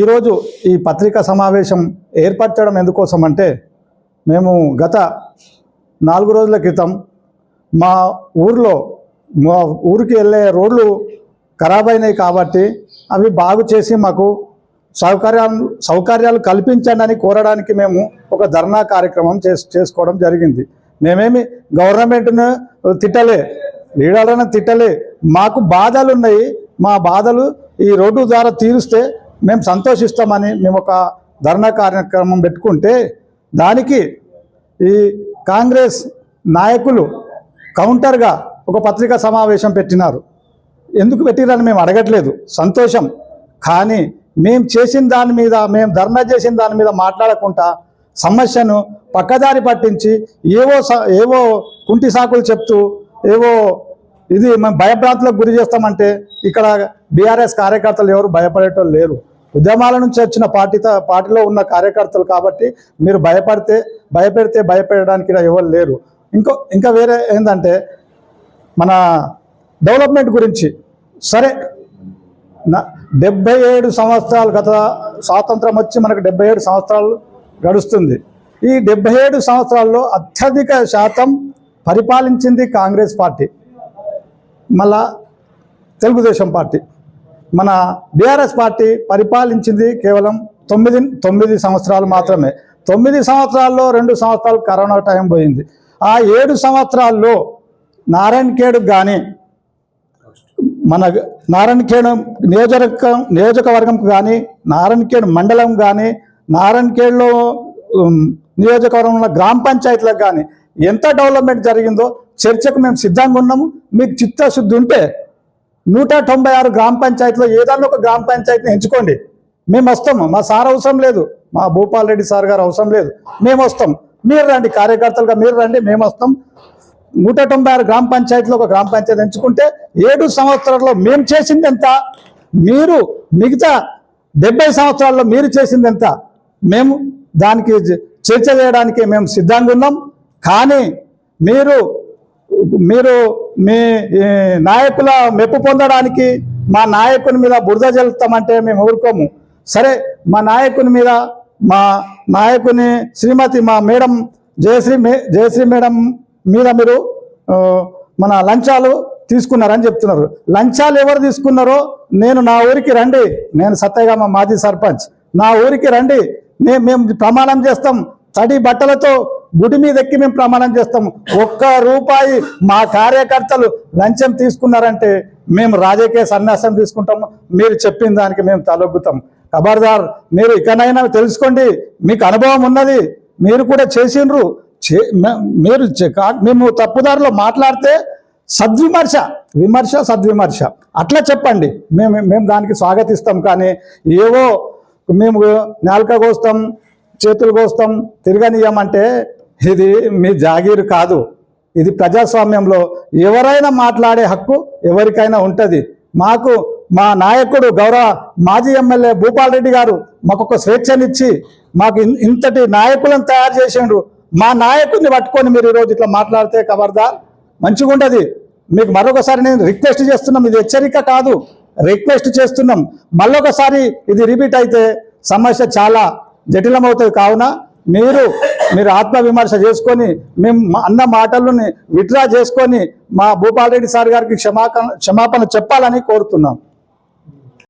ఈరోజు ఈ పత్రికా సమావేశం ఏర్పరచడం ఎందుకోసం అంటే మేము గత నాలుగు రోజుల క్రితం మా ఊర్లో మా ఊరికి వెళ్ళే రోడ్లు ఖరాబ్ అయినాయి కాబట్టి అవి బాగు చేసి మాకు సౌకర్యాలు సౌకర్యాలు కల్పించండి అని కోరడానికి మేము ఒక ధర్నా కార్యక్రమం చేస్ చేసుకోవడం జరిగింది. మేమేమి గవర్నమెంట్ను తిట్టలే. లీడర్లను తిట్టలే. మాకు బాధలు ఉన్నాయి మా బాధలు ఈ రోడ్డు ద్వారా తీరుస్తే మేము సంతోషిస్తామని మేము ఒక ధర్నా కార్యక్రమం పెట్టుకుంటే దానికి ఈ కాంగ్రెస్ నాయకులు కౌంటర్గా ఒక పత్రికా సమావేశం పెట్టినారు. ఎందుకు పెట్టిరని మేము అడగట్లేదు. సంతోషం. కానీ మేము చేసిన దాని మీద మేము ధర్నా చేసిన దాని మీద మాట్లాడకుండా సమస్యను పక్కదారి పట్టించి ఏవో స- ఏవో కుంటి సాకులు చెప్తూ ఏవో ఇది మేము భయభ్రాంతులకు గురి చేస్తామంటే ఇక్కడ బీఆర్ఎస్ కార్యకర్తలు ఎవరు భయపడేటోళ్ళు లేరు. ఉద్యమాల నుంచి వచ్చిన పార్టీ పార్టీలో ఉన్న కార్యకర్తలు కాబట్టి మీరు భయపడితే భయపెడితే భయపెట్టడానికి ఎవరు లేరు. ఇంకో ఇంకా వేరే ఏంటంటే మన డెవలప్మెంట్ గురించి. సరే నా డెబ్బై ఏడు సంవత్సరాలు గత స్వాతంత్రం వచ్చి మనకు డెబ్బై ఏడు సంవత్సరాలు గడుస్తుంది. ఈ డెబ్బై ఏడు సంవత్సరాల్లో అత్యధిక శాతం పరిపాలించింది కాంగ్రెస్ పార్టీ. మళ్ళా తెలుగుదేశం పార్టీ. మన బీఆర్ఎస్ పార్టీ పరిపాలించింది కేవలం తొమ్మిది తొమ్మిది సంవత్సరాలు మాత్రమే. తొమ్మిది సంవత్సరాల్లో రెండు సంవత్సరాలు కరోనా టైం పోయింది. ఆ ఏడు సంవత్సరాల్లో నారాయణఖేడ్ కానీ మన నారాయణఖేడ్ నియోజకవర్గం నియోజకవర్గంకు కానీ నారాయణఖేడ్ మండలం కానీ నారాయణఖేడ్లో నియోజకవర్గంలో గ్రామ పంచాయతీలకు కానీ ఎంత డెవలప్మెంట్ జరిగిందో చర్చకు మేము సిద్ధంగా ఉన్నాము. మీకు చిత్తశుద్ధి ఉంటే నూట తొంభై ఆరు గ్రామ పంచాయతీలో ఏదన్నా ఒక గ్రామ పంచాయతీని ఎంచుకోండి. మేము వస్తాము మా సార్ అవసరం లేదు. మా భూపాల్ రెడ్డి సార్ గారు అవసరం లేదు. మేము వస్తాం. మీరు రండి. కార్యకర్తలుగా మీరు రండి. మేము వస్తాం. నూట తొంభై ఆరు గ్రామ పంచాయతీలో ఒక గ్రామ పంచాయతీ ఎంచుకుంటే ఏడు సంవత్సరాల్లో మేము చేసింది ఎంత? మీరు మిగతా డెబ్బై సంవత్సరాల్లో మీరు చేసింది ఎంత? మేము దానికి చర్చ చేయడానికి మేము సిద్ధంగా ఉన్నాం. కానీ మీరు మీరు మీ నాయకుల మెప్పు పొందడానికి మా నాయకుని మీద బురద జల్లుతామంటే మేము ఊరుకోము. సరే మా నాయకుని మీద మా నాయకుని శ్రీమతి మా మేడం జయశ్రీ మే జయశ్రీ మేడం మీద మీరు మన లంచాలు తీసుకున్నారని చెప్తున్నారు. లంచాలు ఎవరు తీసుకున్నారో నేను నా ఊరికి రండి. నేను సత్యగామ మాజీ సర్పంచ్. నా ఊరికి రండి. మేము ప్రమాణం చేస్తాం. తడి బట్టలతో గుడి మీద ఎక్కి మేము ప్రమాణం చేస్తాం ఒక్క రూపాయి మా కార్యకర్తలు లంచం తీసుకున్నారంటే మేము రాజకీయ సన్యాసం తీసుకుంటాము. మీరు చెప్పిన దానికి మేము తలొగ్గుతాం. ఖబర్దార్ మీరు ఇకనైనా తెలుసుకోండి. మీకు అనుభవం ఉన్నది. మీరు కూడా చేసిండ్రు. చే- మే- మీరు మేము తప్పుదారిలో మాట్లాడితే సద్విమర్శ విమర్శ సద్విమర్శ. అట్లా చెప్పండి. మేము మేము దానికి స్వాగతిస్తాం కానీ ఏవో మేము నాలుక కోస్తాం చేతులు కోస్తాం తిరగనీయమంటే ఇది మీ జాగీరు కాదు. ఇది ప్రజాస్వామ్యంలో ఎవరైనా మాట్లాడే హక్కు ఎవరికైనా ఉంటుంది. మాకు మా నాయకుడు గౌరవ మాజీ ఎమ్మెల్యే భూపాల్ రెడ్డి గారు మాకు ఒక స్వేచ్ఛనిచ్చి మాకు ఇంతటి నాయకులను తయారు చేసిండ్రు. మా నాయకుడిని పట్టుకొని మీరు ఈరోజు ఇట్లా మాట్లాడితే కబర్దా మంచిగా ఉండదు మీకు మరొకసారి నేను రిక్వెస్ట్ చేస్తున్నాం. ఇది హెచ్చరిక కాదు. రిక్వెస్ట్ చేస్తున్నాం. మళ్ళొకసారి ఇది రిపీట్ అయితే సమస్య చాలా జటిలమవుతుంది. కావున మీరు మీరు ఆత్మవిమర్శ చేసుకొని మేము మా- అన్న మాటలను విత్డ్రా చేసుకొని మా భూపాల్ రెడ్డి సార్ గారికి క్షమాపణ క్షమాపణ చెప్పాలని కోరుతున్నాం.